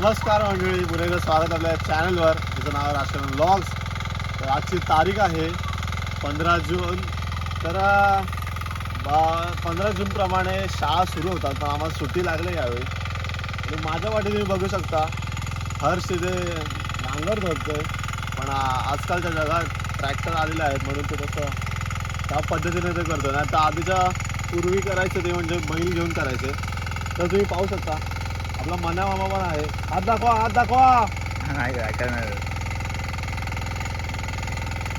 स्वागत आपल्या चॅनलवर त्याचं नाव आहे ब्लॉग्स तर आजची तारीख आहे पंधरा जून. तर बा पंधरा जूनप्रमाणे शाळा सुरू होतात पण आम्हाला सुट्टी लागली यावेळी. आणि माझ्या वाटे तुम्ही बघू शकता हर्ष तिथे नांगर आहे पण आजकालच्या जगात ट्रॅक्टर आलेले आहेत म्हणून ते तसं त्या पद्धतीने ते करतो नाही तर आधीच्या पूर्वी करायचं ते म्हणजे बैल घेऊन करायचे. तर तुम्ही पाहू शकता आपला मना मामा पण आहे. हात दाखवा हात दाखवा. नाही काय करणार?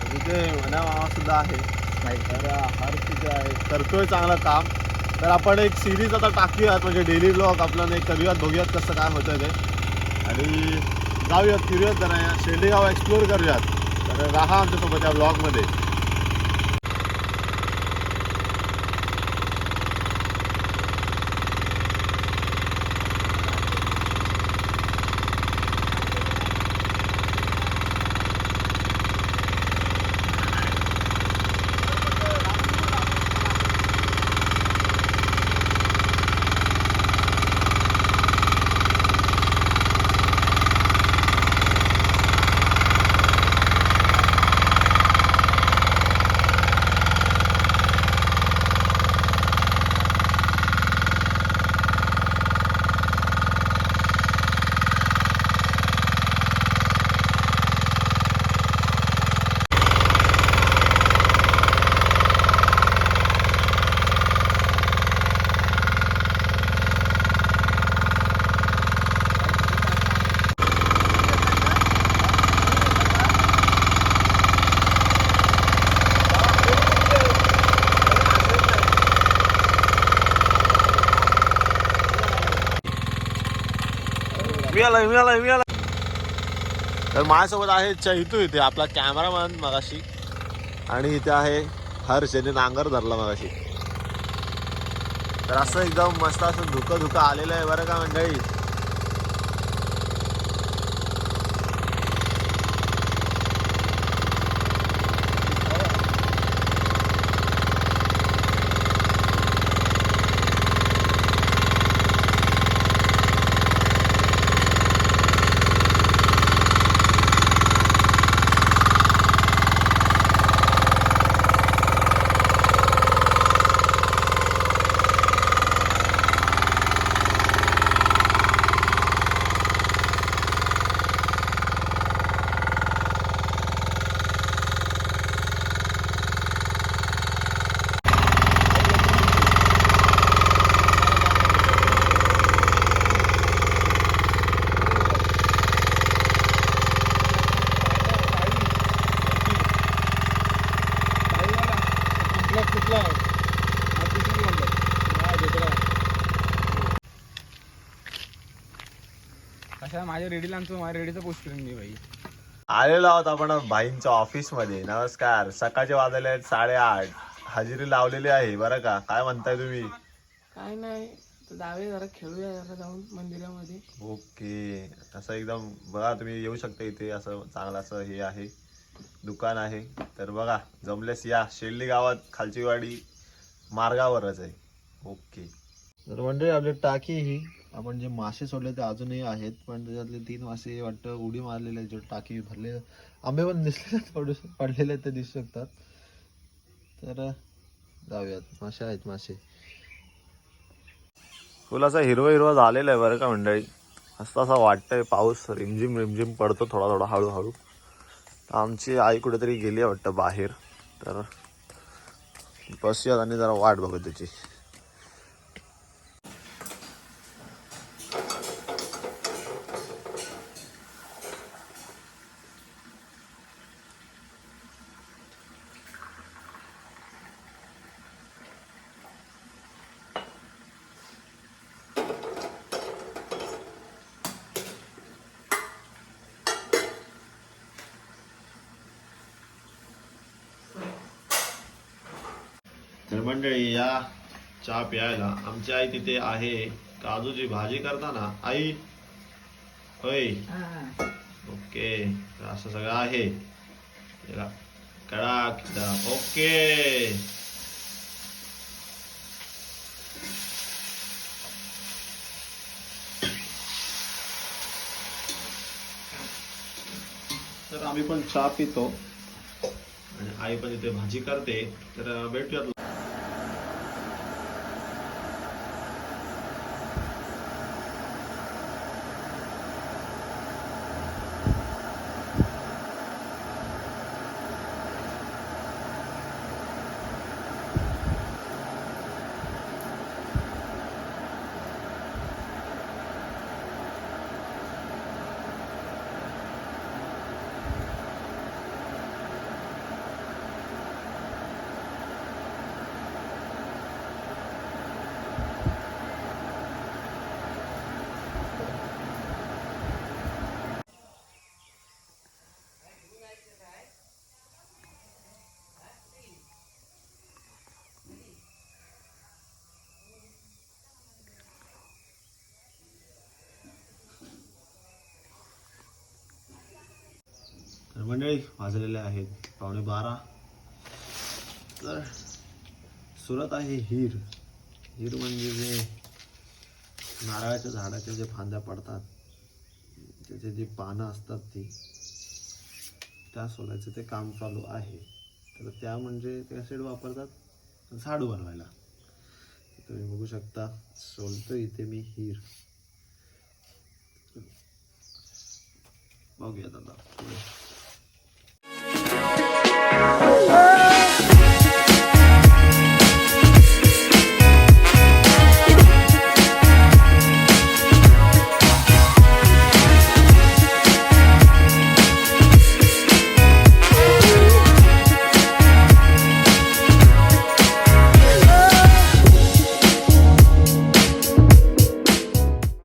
तिथे मना मामा सुद्धा आहे. नाही तर हर तिथे आहे. करतोय चांगलं काम. तर आपण एक सिरीज आता टाकूयात म्हणजे डेली ब्लॉग आपल्याला एक करूयात बघूयात कसं काय होतं ते. आणि जाऊयात फिरूयात जरा या शेंडी गाव एक्सप्लोर करूयात. तर राहा आमच्यासोबत या ब्लॉगमध्ये मी आलाय मी तर माझ्यासोबत आहे चैतू इथे आपला कॅमेरामॅन मगाशी. आणि इथे आहे हर्ष याने नांगर धरला मगाशी. तर असं एकदम मस्त असं धुकं धुकं आलेलं आहे बरं का मंडळी? कशा माझ्या रेडीला आणतो? माझ्या रेडीचं पोस्ट करेन मी भाई आलेलो आहोत आपण भाईंच्या ऑफिसमध्ये. नमस्कार. सकाळचे वाजले आहेत साडेआठ. हजेरी लावलेली आहे बरं का? काय म्हणताय तुम्ही? काय नाही. तर जावे जरा खेळूया जरा जाऊन मंदिरामध्ये. ओके. असं एकदम बघा तुम्ही येऊ शकता इथे. असं चांगलं असं हे आहे. दुकान आहे. तर बघा जमलेस या. शेल्ली गावात खालची वाडी मार्गावरच आहे. ओके. तर म्हणजे आपली टाकी ही. आपण जे मासे सोडले ते अजूनही आहेत पण त्याच्यातले तीन मासे वाटतं उडी मारलेले आहेत जे टाकी भरले आंबे पण दिसले पडू पडलेले आहेत ते दिसू शकतात. तर जाऊयात. मासे आहेत मासे. फुल असा हिरवा हिरवा झालेला आहे बरं का मंडळी. असं असं वाटतंय पाऊस रिमझिम रिमझिम पडतो थोडा थोडा हळूहळू. तर आमची आई कुठेतरी गेली आहे वाटतं बाहेर. तर बसूयात आणि जरा वाट बघू त्याची. तर मंडळी या चहा प्यायला आमची आई तिथे आहे. काजूची भाजी करताना आई. होय. ओके. तर असं सगळं आहे. कडक एकदम. ओके. तर आम्ही पण चहा पितो. आणि आई पण इथे भाजी करते. तर भेटूयात. मंडळी वाजलेले आहेत. पावणे बारा. तर सुरत आहे हीर. हीर म्हणजे जे नारळाच्या झाडाच्या जे फांद्या पडतात त्याचे जी पानं असतात ती त्या सोलायचं ते काम चालू आहे. तर त्या म्हणजे ते शेड वापरतात झाडू बनवायला. तुम्ही बघू शकता सोलतो इथे मी हीर. बघूयात आता.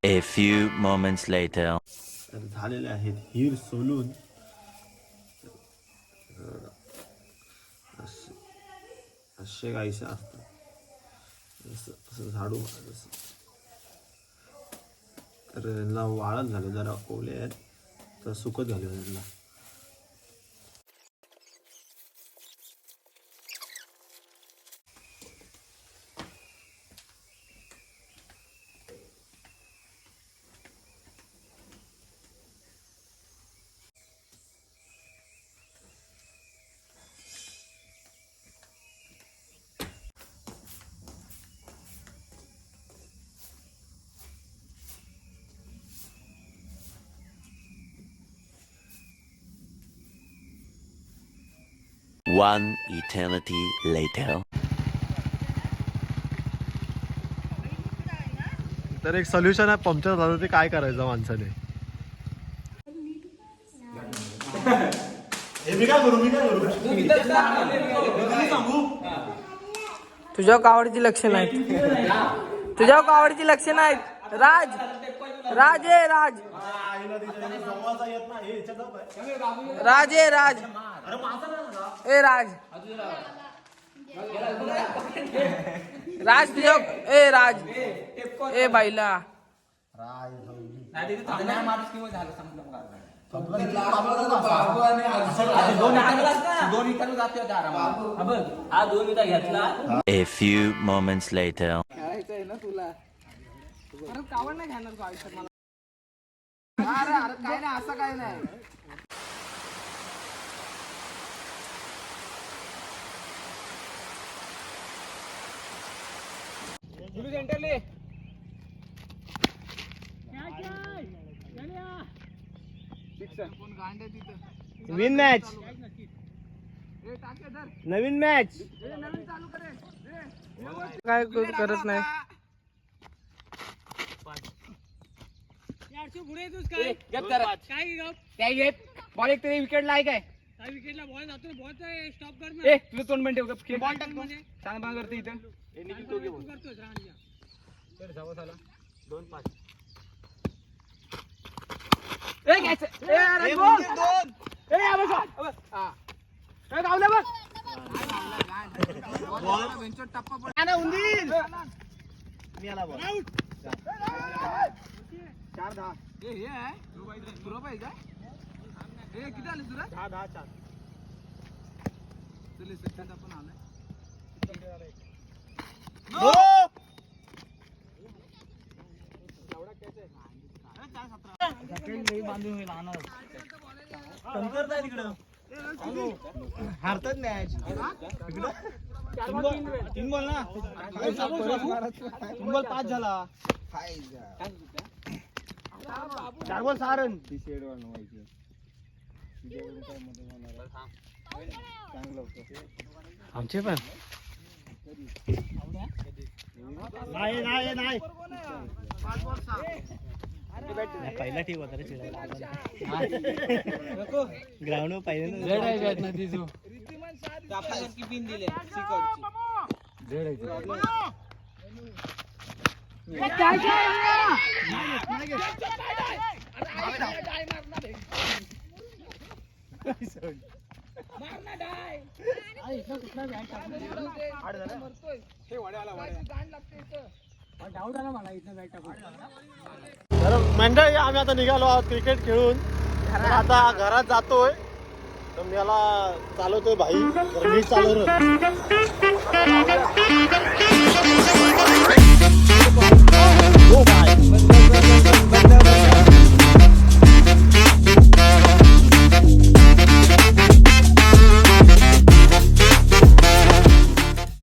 A few moments later. तर झालेले आहेत हिर सोलून असे गायचे असतात असं झाडू तर यांना वाळत झाले जरा ओले आहेत तर सुकत झाले त्यांना One eternity later. तर एक सोल्युशन आहे पंक्चर झालं ते काय करायचं माणसाने? तुझ्या कावडची लक्षणं आहेत. तुझ्या कावडची लक्षणं आहेत. राज राज राज. राज ए राज. ए राज. राज तुझ्या ए राज. ए बाईला. A few moments later. कावड नाही घेणार का आयुष्यात मला. अरे अरे काय नाही असं काय नाही. विन मॅच नवीन मॅच काय करत नाही. काय? घेत बॉल एक तरी विकेट लाय काय? विकेटला बॉल जातो बॉल स्टॉप कर ना. ए तुझं तोंड पण ठेव बॉल टाक म्हणजे सांग बघ करते इथं. तू करतोय राहण्या ए अरे शॉट अबे हा. ए गावलं बघ. ना उंदीर. चार दहा. ए हे आहे? सुरभ आहे का? ए किती आले सुरज दहा दहा चार. चले सचिन पण आलाय. बांधून होईल हारतात मॅच तीन बॉल ना. तीन बॉल पाच झाला. चार बॉल सहा रन आमचे पण. नाही नाही नाही. पहिला टीम होता रे ग्राउंड पहिल्यांदा तर मंडळी आम्ही आता निघालो आहोत क्रिकेट खेळून. आता घरात जातोय. तर मी याला चालवतोय भाई. तर मी चालवलं Mobile.